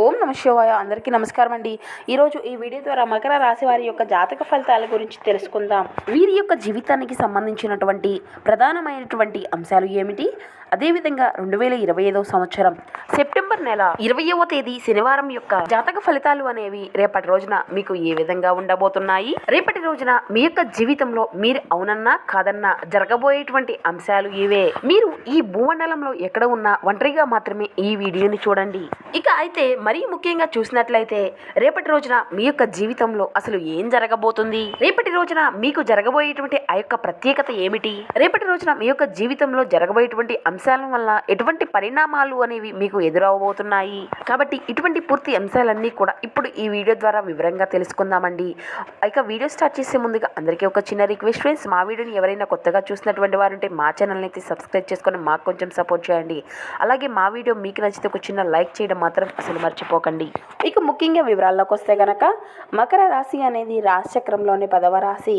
ఓం నమ శివాయ. అందరికీ నమస్కారం అండి. ఈరోజు ఈ వీడియో ద్వారా మకర రాశి వారి యొక్క జాతక ఫలితాల గురించి తెలుసుకుందాం. వీరి యొక్క జీవితానికి సంబంధించినటువంటి ప్రధానమైనటువంటి అంశాలు ఏమిటి? అదేవిధంగా రెండు వేల ఇరవై ఐదవ సంవత్సరం సెప్టెంబర్ నెల ఇరవయవ తేదీ శనివారం యొక్క జాతక ఫలితాలు అనేవి రేపటి రోజున మీకు ఏ విధంగా ఉండబోతున్నాయి? రేపటి రోజున మీ యొక్క జీవితంలో మీరు అవునన్నా కాదన్నా జరగబోయేటువంటి అంశాలు ఇవే. మీరు ఈ భూమండలంలో ఎక్కడ ఉన్నా ఒంటరిగా మాత్రమే ఈ వీడియోని చూడండి. ఇక అయితే మరీ ముఖ్యంగా చూసినట్లయితే రేపటి రోజున మీ యొక్క జీవితంలో అసలు ఏం జరగబోతుంది? రేపటి రోజున మీకు జరగబోయేటువంటి ఆ యొక్క ప్రత్యేకత ఏమిటి? రేపటి రోజున మీ యొక్క జీవితంలో జరగబోయేటువంటి అంశాల అంశాల వల్ల ఎటువంటి పరిణామాలు అనేవి మీకు ఎదురవబోతున్నాయి కాబట్టి ఇటువంటి పూర్తి అంశాలన్నీ కూడా ఇప్పుడు ఈ వీడియో ద్వారా వివరంగా తెలుసుకుందామండి. ఇక వీడియో స్టార్ట్ చేసే ముందుగా అందరికీ ఒక చిన్న రిక్వెస్ట్ ఫ్రెండ్స్. మా వీడియోని ఎవరైనా కొత్తగా చూసినటువంటి వారు ఉంటే మా ఛానల్ని అయితే సబ్స్క్రైబ్ చేసుకొని మాకు కొంచెం సపోర్ట్ చేయండి. అలాగే మా వీడియో మీకు నచ్చితే ఒక చిన్న లైక్ చేయడం మాత్రం అసలు మర్చిపోకండి. ఇక ముఖ్యంగా వివరాల్లోకి వస్తే గనక మకర రాశి అనేది రాశిచక్రంలోని పదవ రాశి.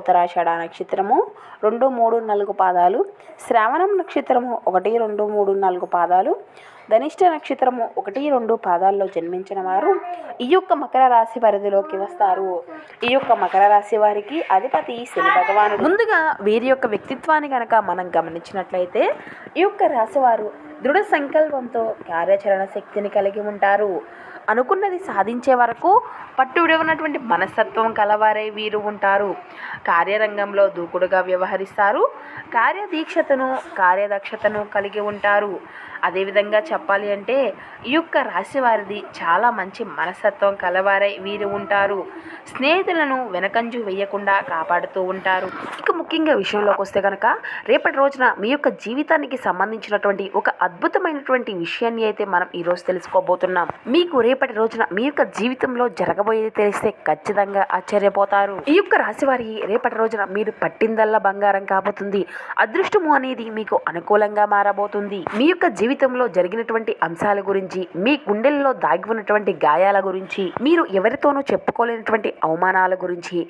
ఉత్తరాషాఢ నక్షత్రము రెండు మూడు నాలుగు పాదాలు. శ్రావణం నక్షత్రము ఒకటి రెండు మూడు నాలుగు పాదాలు. ధనిష్ట నక్షత్రము ఒకటి రెండు పాదాల్లో జన్మించిన వారు ఈ యొక్క మకర రాశి పరిధిలోకి వస్తారు. ఈ యొక్క మకర రాశి వారికి అధిపతి శని భగవానుడు. ముందుగా వీరి యొక్క వ్యక్తిత్వాన్ని కనుక మనం గమనించినట్లయితే ఈ యొక్క రాశివారు దృఢ సంకల్పంతో కార్యాచరణ శక్తిని కలిగి ఉంటారు. అనుకున్నది సాధించే వరకు పట్టు విడవనటువంటి మనస్తత్వం కలవారే వీరు ఉంటారు. కార్యరంగంలో దూకుడుగా వ్యవహరిస్తారు. కార్యదీక్షతను కార్యదక్షతను కలిగి ఉంటారు. అదేవిధంగా చెప్పాలి అంటే ఈ యొక్క రాశి వారిది చాలా మంచి మనస్తత్వం కలవారై వీరు ఉంటారు. స్నేహితులను వెనకంజు వేయకుండా కాపాడుతూ ఉంటారు. ఇక ముఖ్యంగా విషయంలోకి వస్తే కనుక రేపటి రోజున మీ యొక్క జీవితానికి సంబంధించినటువంటి ఒక అద్భుతమైనటువంటి విషయాన్ని అయితే మనం ఈరోజు తెలుసుకోబోతున్నాం. మీకు రేపు రేపటి రోజున మీ యొక్క జీవితంలో జరగబోయేది తెలిస్తే ఖచ్చితంగా ఆశ్చర్యపోతారు. ఈ యొక్క రాశి వారి రేపటి రోజున మీరు పట్టిందల్లా బంగారం కాబోతుంది. అదృష్టము అనేది మీకు అనుకూలంగా మారబోతుంది. మీ యొక్క జీవితంలో జరిగినటువంటి అంశాల గురించి మీ గుండెల్లో దాగి ఉన్నటువంటి గాయాల గురించి మీరు ఎవరితోనూ చెప్పుకోలేనటువంటి అవమానాల గురించి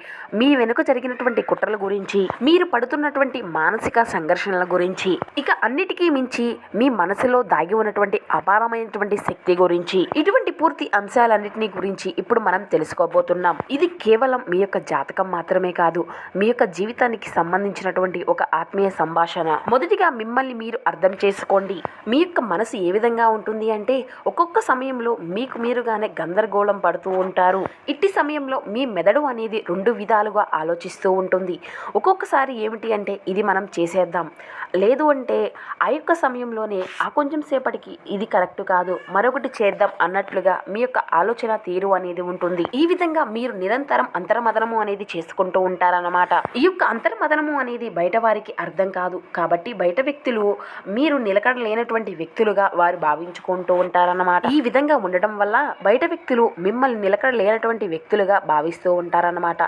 మీ వెనుక జరిగినటువంటి కుట్రల గురించి మీరు పడుతున్నటువంటి మానసిక సంఘర్షణల గురించి ఇక అన్నిటికీ మించి మీ మనసులో దాగి ఉన్నటువంటి అపారమైనటువంటి శక్తి గురించి ఇటువంటి పూర్తి అంశాలన్నిటినీ గురించి ఇప్పుడు మనం తెలుసుకోబోతున్నాం. ఇది కేవలం మీ యొక్క జాతకం మాత్రమే కాదు మీ యొక్క జీవితానికి సంబంధించినటువంటి ఒక ఆత్మీయ సంభాషణ. మొదటిగా మిమ్మల్ని మీరు అర్థం చేసుకోండి. మీ యొక్క మనసు ఏ విధంగా ఉంటుంది అంటే ఒక్కొక్క సమయంలో మీకు మీరుగానే గందరగోళం పడుతూ ఉంటారు. ఇట్టి సమయంలో మీ మెదడు అనేది రెండు విధాలుగా ఆలోచిస్తూ ఉంటుంది. ఒక్కొక్కసారి ఏమిటి అంటే ఇది మనం చేసేద్దాం. లేదు అంటే ఆ యొక్క సమయంలోనే ఆ కొంచెం సేపటికి ఇది కరెక్ట్ కాదు మరొకటి చేద్దాం అన్నట్లుగా మీ యొక్క ఆలోచన తీరు అనేది ఉంటుంది. ఈ విధంగా మీరు నిరంతరం అంతర్మదనము అనేది చేసుకుంటూ ఉంటారన్నమాట. ఈ యొక్క అంతర్మదనము అనేది బయట వారికి అర్థం కాదు. కాబట్టి బయట వ్యక్తులు మీరు నిలకడ లేనటువంటి వ్యక్తులుగా వారు భావించుకుంటూ ఉంటారన్నమాట. ఈ విధంగా ఉండటం వల్ల బయట వ్యక్తులు మిమ్మల్ని నిలకడ లేనటువంటి వ్యక్తులుగా భావిస్తూ ఉంటారన్నమాట.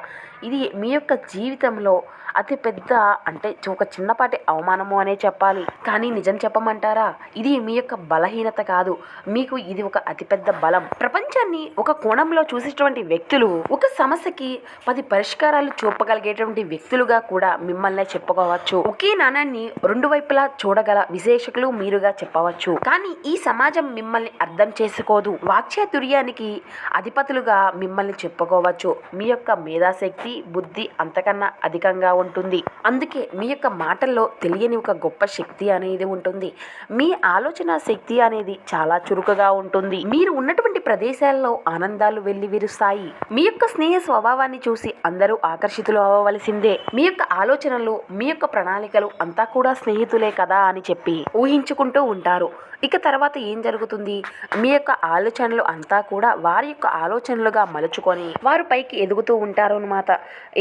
ఇది మీ యొక్క జీవితంలో అతి పెద్ద అంటే ఒక చిన్నపాటి అవమానము అనే చెప్పాలి. కానీ నిజం చెప్పమంటారా? ఇది మీ యొక్క బలహీనత కాదు. మీకు ఇది ఒక అతిపెద్ద బల ప్రపంచాన్ని ఒక కోణంలో చూసేటువంటి వ్యక్తులు ఒక సమస్యకి పది పరిష్కారాలు చూపగలిగేటువంటి వ్యక్తులుగా కూడా మిమ్మల్ని చెప్పుకోవచ్చు. ఒకే నాణాన్ని రెండు వైపులా చూడగల విశేషకులు మీరుగా చెప్పవచ్చు. కానీ ఈ సమాజం మిమ్మల్ని అర్థం చేసుకోదు. వాక్చాతుర్యానికి అధిపతులుగా మిమ్మల్ని చెప్పుకోవచ్చు. మీ యొక్క మేధాశక్తి బుద్ధి అంతకన్నా అధికంగా ఉంటుంది. అందుకే మీ యొక్క మాటల్లో తెలియని ఒక గొప్ప శక్తి అనేది ఉంటుంది. మీ ఆలోచన శక్తి అనేది చాలా చురుకుగా ఉంటుంది. మీరు ఉన్నటువంటి ప్రదేశాల్లో ఆనందాలు వెళ్ళి విరుస్తాయి. మీ యొక్క స్నేహ స్వభావాన్ని చూసి అందరూ ఆకర్షితులు అవ్వవలసిందే. మీ యొక్క ఆలోచనలు మీ యొక్క ప్రణాళికలు అంతా కూడా స్నేహితులే కదా అని చెప్పి ఊహించుకుంటూ ఉంటారు. ఇక తర్వాత ఏం జరుగుతుంది? మీ యొక్క ఆలోచనలు అంతా కూడా వారి యొక్క ఆలోచనలుగా మలుచుకొని వారు పైకి ఎదుగుతూ ఉంటారు అనమాట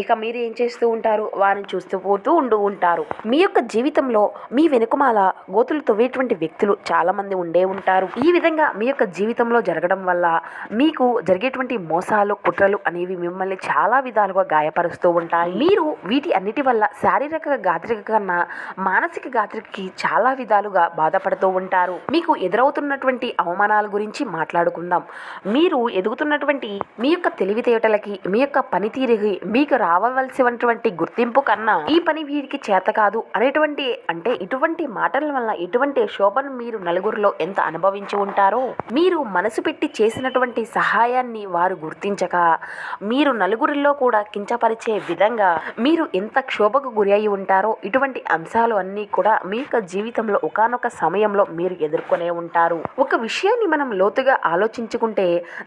ఇక మీరు ఏం చేస్తూ ఉంటారు? వారిని చూస్తూ పోతూ ఉంటూ ఉంటారు. మీ యొక్క జీవితంలో మీ వెనుకమాల గోతులు తవ్వేటువంటి వ్యక్తులు చాలా మంది ఉండే ఉంటారు. ఈ విధంగా మీ యొక్క జీవితంలో జరగడం వల్ల మీకు జరిగేటువంటి మోసాలు కుట్రలు అనేవి మిమ్మల్ని చాలా విధాలుగా గాయపరుస్తూ ఉంటాయి. మీరు వీటి అన్నిటి వల్ల శారీరక గాత్రిక కన్నా మానసిక గాత్రికకి చాలా విధాలుగా బాధపడుతూ ఉంటారు. మీకు ఎదురవుతున్నటువంటి అవమానాల గురించి మాట్లాడుకుందాం. మీరు ఎదుగుతున్నటువంటి మీ యొక్క తెలివితేటలకి మీ యొక్క పనితీరుకి మీకు రావవలసినటువంటి గుర్తింపు కన్నా ఈ పని వీరికి చేత కాదు అనేటువంటి అంటే ఇటువంటి మాటల వల్ల ఎటువంటి శోభను మీరు నలుగురిలో ఎంత అనుభవించి ఉంటారో మీరు మనసు పెట్టి చేసినటువంటి సహాయాన్ని వారు గుర్తించక మీరు నలుగురిలో కూడా కించపరిచే విధంగా మీరు ఎంత క్షోభకు గురి అయి ఉంటారో ఇటువంటి అంశాలు అన్నీ కూడా మీ యొక్క జీవితంలో ఒకనొక సమయంలో మీరు ఎదురు ఎదుర్కొనే ఉంటారు. ఒక విషయాన్ని మనం లోతుగా ఆలోచించుకుంటే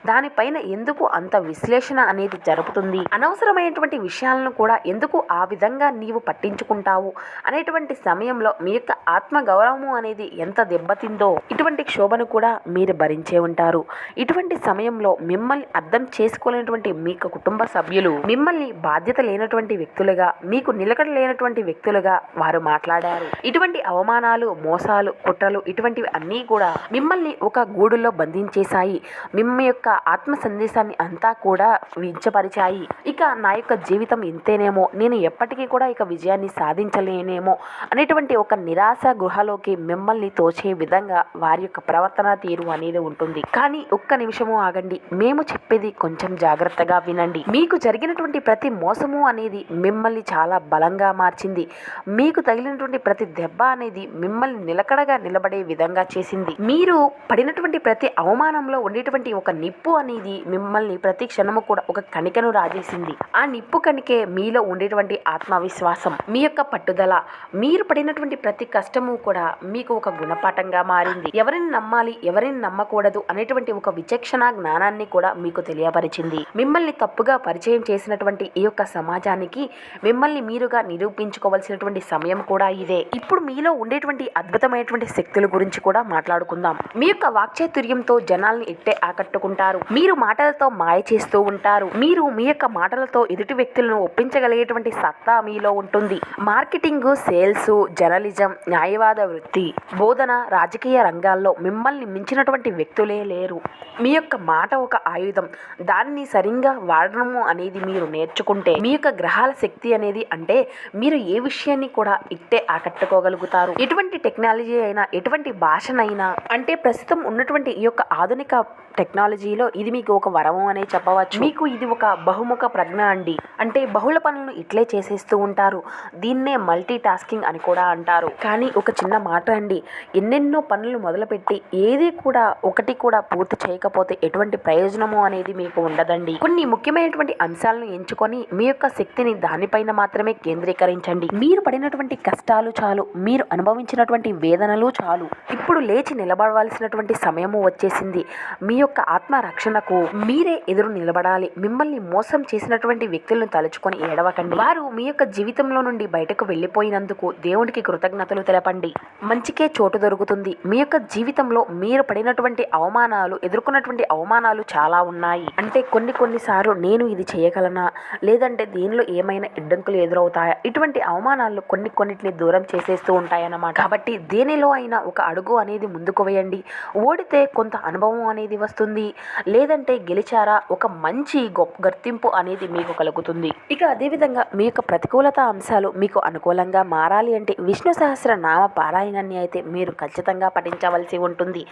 దానిపైన ఎందుకు అంత విశ్లేషణ అనేది జరుపుతుంది? అనవసరమైనటువంటి విషయాలను కూడా ఎందుకు ఆ విధంగా నీవు పట్టించుకుంటావు? అనేటువంటి సమయంలో మీ యొక్క ఆత్మ గౌరవము అనేది ఎంత దెబ్బతిందో ఇటువంటి క్షోభను కూడా మీరు భరించే ఉంటారు. ఇటువంటి సమయంలో మిమ్మల్ని అర్థం చేసుకోలేనటువంటి మీ కుటుంబ సభ్యులు మిమ్మల్ని బాధ్యత లేనటువంటి వ్యక్తులుగా మీకు నిలకడ లేనటువంటి వ్యక్తులుగా వారు మాట్లాడారు. ఇటువంటి అవమానాలు మోసాలు కుట్రలు ఇటువంటివి అన్నీ కూడా మిమ్మల్ని ఒక గూడులో బంధించేశాయి. మిమ్మ యొక్క ఆత్మ సందేశాన్ని అంతా కూడా వించపరిచాయి. ఇక నా యొక్క జీవితం ఇంతేనేమో. నేను ఎప్పటికీ కూడా ఇక విజయాన్ని సాధించలేనేమో అనేటువంటి ఒక నిరాశ గృహలోకి మిమ్మల్ని తోచే విధంగా వారి యొక్క ప్రవర్తన తీరు అనేది ఉంటుంది. కానీ ఒక్క నిమిషము ఆగండి. మేము చెప్పేది కొంచెం జాగ్రత్తగా వినండి. మీకు జరిగినటువంటి ప్రతి మోసము అనేది మిమ్మల్ని చాలా బలంగా మార్చింది. మీకు తగిలినటువంటి ప్రతి దెబ్బ అనేది మిమ్మల్ని నిలకడగా నిలబడే విధంగా చేసింది మీరు పడినటువంటి ప్రతి అవమానంలో ఉండేటువంటి ఒక నిప్పు అనేది మిమ్మల్ని ప్రతి క్షణము కూడా ఒక కణికను రాజేసింది. ఆ నిప్పు కణికే మీలో ఉండేటువంటి ఆత్మవిశ్వాసం మీ యొక్క పట్టుదల మీరు పడినటువంటి ప్రతి కష్టము కూడా మీకు ఒక గుణపాఠంగా మారింది. ఎవరిని నమ్మాలి ఎవరిని నమ్మకూడదు అనేటువంటి ఒక విచక్షణ జ్ఞానాన్ని కూడా మీకు తెలియపరిచింది. మిమ్మల్ని తప్పుగా పరిచయం చేసినటువంటి ఈ యొక్క సమాజానికి మిమ్మల్ని మీరుగా నిరూపించుకోవాల్సినటువంటి సమయం కూడా ఇదే. ఇప్పుడు మీలో ఉండేటువంటి అద్భుతమైనటువంటి శక్తుల గురించి కూడా కూడా మాట్లాడుకుందాం. మీ యొక్క వాక్చాతుర్యంతో జనాల్ని ఇట్టే ఆకట్టుకుంటారు? మీరు మాటలతో మాయ చేస్తూ ఉంటారు. మీరు మీ యొక్క మాటలతో ఎదుటి వ్యక్తులను ఒప్పించగలిగేటువంటి సత్తా మీలో ఉంటుంది. మార్కెటింగ్ సేల్స్ జర్నలిజం న్యాయవాద వృత్తి బోధన రాజకీయ రంగాల్లో మిమ్మల్ని మించినటువంటి వ్యక్తులే లేరు. మీ యొక్క మాట ఒక ఆయుధం. దాన్ని సరిగ్గా వాడడము అనేది మీరు నేర్చుకుంటే మీ యొక్క గ్రహాల శక్తి అనేది అంటే మీరు ఏ విషయాన్ని కూడా ఇట్టే ఆకట్టుకోగలుగుతారు. ఎటువంటి టెక్నాలజీ అయినా ఎటువంటి భాష భాషనైనా అంటే ప్రస్తుతం ఉన్నటువంటి ఈ యొక్క ఆధునిక టెక్నాలజీలో ఇది మీకు ఒక వరము అనే చెప్పవచ్చు. మీకు ఇది ఒక బహుముఖ ప్రజ్ఞ అండి. అంటే బహుళ పనులను ఇట్లే చేసేస్తూ ఉంటారు. దీన్నే మల్టీ టాస్కింగ్ అని కూడా అంటారు. కానీ ఒక చిన్న మాట అండి. ఎన్నెన్నో పనులు మొదలుపెట్టి ఏది కూడా ఒకటి కూడా పూర్తి చేయకపోతే ఎటువంటి ప్రయోజనము అనేది మీకు ఉండదండి. కొన్ని ముఖ్యమైనటువంటి అంశాలను ఎంచుకొని మీ యొక్క శక్తిని దానిపైన మాత్రమే కేంద్రీకరించండి. మీరు పడినటువంటి కష్టాలు చాలు మీరు అనుభవించినటువంటి వేదనలు చాలు. ఇప్పుడు ఇప్పుడు లేచి నిలబడవలసినటువంటి సమయము వచ్చేసింది. మీ యొక్క ఆత్మ రక్షణకు మీరే ఎదురు నిలబడాలి. మిమ్మల్ని మోసం చేసినటువంటి వ్యక్తులను తలుచుకొని ఏడవకండి. వారు మీ యొక్క జీవితంలో నుండి బయటకు వెళ్ళిపోయినందుకు దేవునికి కృతజ్ఞతలు తెలపండి. మంచికే చోటు దొరుకుతుంది. మీ యొక్క జీవితంలో మీరు పడినటువంటి అవమానాలు ఎదుర్కొన్నటువంటి అవమానాలు చాలా ఉన్నాయి. అంటే కొన్ని కొన్నిసార్లు నేను ఇది చేయగలనా? లేదంటే దీనిలో ఏమైనా ఇడ్డంకులు ఎదురవుతాయా? ఇటువంటి అవమానాలు కొన్ని కొన్నిటిని దూరం చేసేస్తూ ఉంటాయన్నమాట. కాబట్టి దేనిలో అయినా ఒక అడుగు అనేది ముందుకు వేయండి. ఓడితే కొంత అనుభవం అనేది వస్తుంది. లేదంటే గెలిచారా? ఒక మంచి గొప్ప గుర్తింపు అనేది మీకు కలుగుతుంది. ఇక అదేవిధంగా మీ యొక్క ప్రతికూలత అంశాలు మీకు అనుకూలంగా మారాలి అంటే విష్ణు సహస్ర నామ పారాయణాన్ని అయితే మీరు ఖచ్చితంగా పఠించవలసి ఉంటుంది.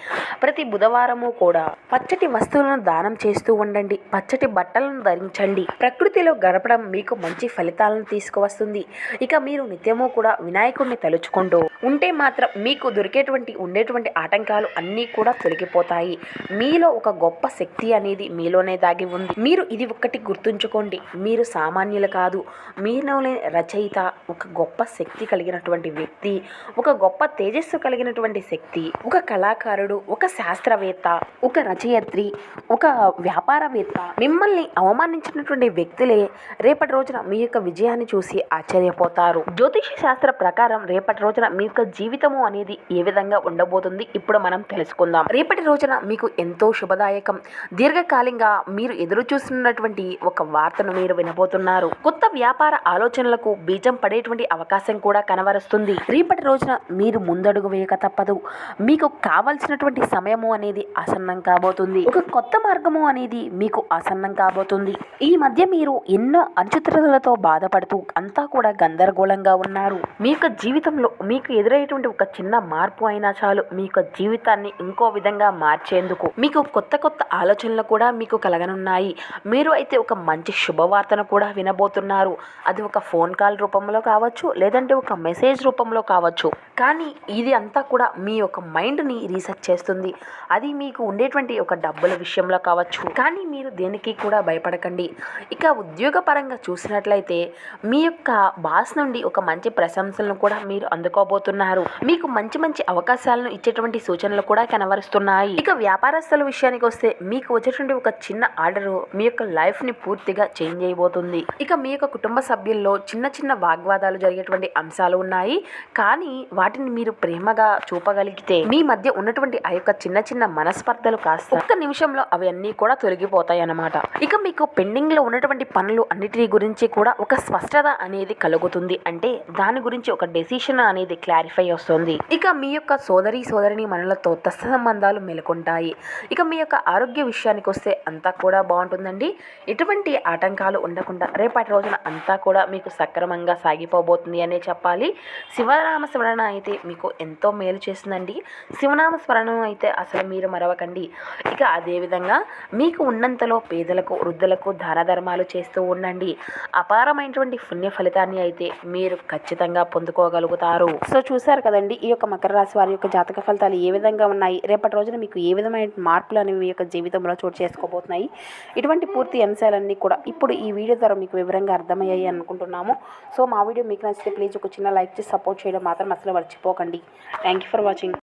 ప్రతి బుధవారము కూడా పచ్చటి వస్తువులను దానం చేస్తూ ఉండండి. పచ్చటి బట్టలను ధరించండి. ప్రకృతిలో గడపడం మీకు మంచి ఫలితాలను తీసుకువస్తుంది. ఇక మీరు నిత్యము కూడా వినాయకుడిని తలుచుకుంటూ ఉంటే మాత్రం మీకు దొరికేటువంటి ఉండేటువంటి ఆటంకాలు అన్నీ కూడా తొలగిపోతాయి. మీలో ఒక గొప్ప శక్తి అనేది మీలోనే దాగి ఉంది. మీరు ఇది ఒక్కటి గుర్తుంచుకోండి. మీరు సామాన్యులు కాదు. మీలోనే రచయిత ఒక గొప్ప శక్తి కలిగినటువంటి వ్యక్తి ఒక గొప్ప తేజస్సు కలిగినటువంటి శక్తి ఒక కళాకారుడు ఒక శాస్త్రవేత్త ఒక రచయిత్రి ఒక వ్యాపారవేత్త. మిమ్మల్ని అవమానించినటువంటి వ్యక్తులే రేపటి రోజున మీ యొక్క విజయాన్ని చూసి ఆశ్చర్యపోతారు. జ్యోతిష శాస్త్ర ప్రకారం రేపటి రోజున మీ యొక్క జీవితము అనేది ఏ విధంగా ఉండబోతుంది ఇప్పుడు మనం తెలుసుకుందాం. రేపటి రోజున మీకు ఎంతో శుభదాయకం. దీర్ఘకాలంగా మీరు ఎదురు చూస్తున్నటువంటి ఒక వార్తను మీరు వినబోతున్నారు. కొత్త వ్యాపార ఆలోచనలకు బీజం పడేటువంటి అవకాశం కూడా కనబరుస్తుంది రేపటి రోజున మీరు ముందడుగు వేయక తప్పదు. మీకు కావలసినటువంటి సమయము అనేది ఆసన్నం కాబోతుంది. ఒక కొత్త మార్గము అనేది మీకు ఆసన్నం కాబోతుంది. ఈ మధ్య మీరు ఎన్నో అనుచితలతో బాధపడుతూ అంతా కూడా గందరగోళంగా ఉన్నారు. మీ యొక్క జీవితంలో మీకు ఎదురయ్యేటువంటి ఒక చిన్న మార్పు అయినా చాలు. ఆలోచనలు మీ యొక్క జీవితాన్ని ఇంకో విధంగా మార్చేందుకు. మీకు కొత్త కొత్త ఆలోచనలు కూడా మీకు కలగనున్నాయి. మీరు అయితే ఒక మంచి శుభవార్తను కూడా వినబోతున్నారు. అది ఒక ఫోన్ కాల్ రూపంలో కావచ్చు లేదంటే ఒక మెసేజ్ రూపంలో కావచ్చు. కానీ ఇది అంతా కూడా మీ యొక్క మైండ్ని రీసెర్చ్ చేస్తుంది. అది మీకు ఉండేటువంటి ఒక డబ్బుల విషయంలో కావచ్చు. కానీ మీరు దేనికి కూడా భయపడకండి. ఇక ఉద్యోగపరంగా చూసినట్లయితే మీ యొక్క బాస్ నుండి ఒక మంచి ప్రశంసలను కూడా మీరు అందుకోబోతున్నారు. మీకు మంచి మంచి అవకాశాలను ఇచ్చేటువంటి సూచనలు కూడా కనబరుస్తున్నాయి. ఇక వ్యాపారస్తుల విషయానికి వస్తే మీకు వచ్చేటువంటి ఒక చిన్న ఆర్డర్ మీ యొక్క లైఫ్ని పూర్తిగా చేంజ్ అయిపోతుంది. ఇక మీ యొక్క కుటుంబ సభ్యుల్లో చిన్న చిన్న వాగ్వాదాలు జరిగేటువంటి అంశాలు ఉన్నాయి. కానీ వాటిని మీరు ప్రేమగా చూపగలిగితే మీ మధ్య ఉన్నటువంటి ఆ యొక్క చిన్న చిన్న మనస్పర్ధలు కాస్త ఒక్క నిమిషంలో అవన్నీ కూడా తొలగిపోతాయి అన్నమాట. ఇక మీకు పెండింగ్లో ఉన్నటువంటి పనులు అన్నిటి గురించి కూడా ఒక స్పష్టత అనేది కలుగుతుంది. అంటే దాని గురించి ఒక డెసిషన్ అనేది క్లారిఫై వస్తుంది. ఇక మీ యొక్క సోదరి సోదరిని మనలతో తస్త సంబంధాలు మేలుకుంటాయి. ఇక మీ యొక్క ఆరోగ్య విషయానికి వస్తే అంతా కూడా బాగుంటుందండి. ఎటువంటి ఆటంకాలు ఉండకుండా రేపటి రోజున అంతా కూడా మీకు సక్రమంగా సాగిపోబోతుంది అనే చెప్పాలి. శివనామ స్మరణ అయితే మీకు ఎంతో మేలు చేస్తుందండి. శివనామ స్మరణ అయితే అసలు మీరు మరవకండి. ఇక అదేవిధంగా మీకు ఉన్నంతలో పేదలకు వృద్ధులకు దాన ధర్మాలు చేస్తూ ఉండండి. అపారమైనటువంటి పుణ్య ఫలితాన్ని అయితే మీరు ఖచ్చితంగా పొందుకోగలుగుతారు. సో చూసారు కదండి ఈ యొక్క మకర రాశి వారి యొక్క జాతక ఫలితాలు ఏ విధంగా ఉన్నాయి? రేపటి రోజున మీకు ఏ విధమైన మార్పులు అనేవి మీ యొక్క జీవితంలో చోటు చేసుకోబోతున్నాయి? ఇటువంటి పూర్తి అంశాలన్నీ కూడా ఇప్పుడు ఈ వీడియో ద్వారా మీకు వివరంగా అర్థమయ్యాయి అనుకుంటున్నాము. సో మా వీడియో మీకు నచ్చితే ప్లీజ్ ఒక చిన్న లైక్ చేసి సపోర్ట్ చేయడం మాత్రం అసలు మర్చిపోకండి. Thank you for watching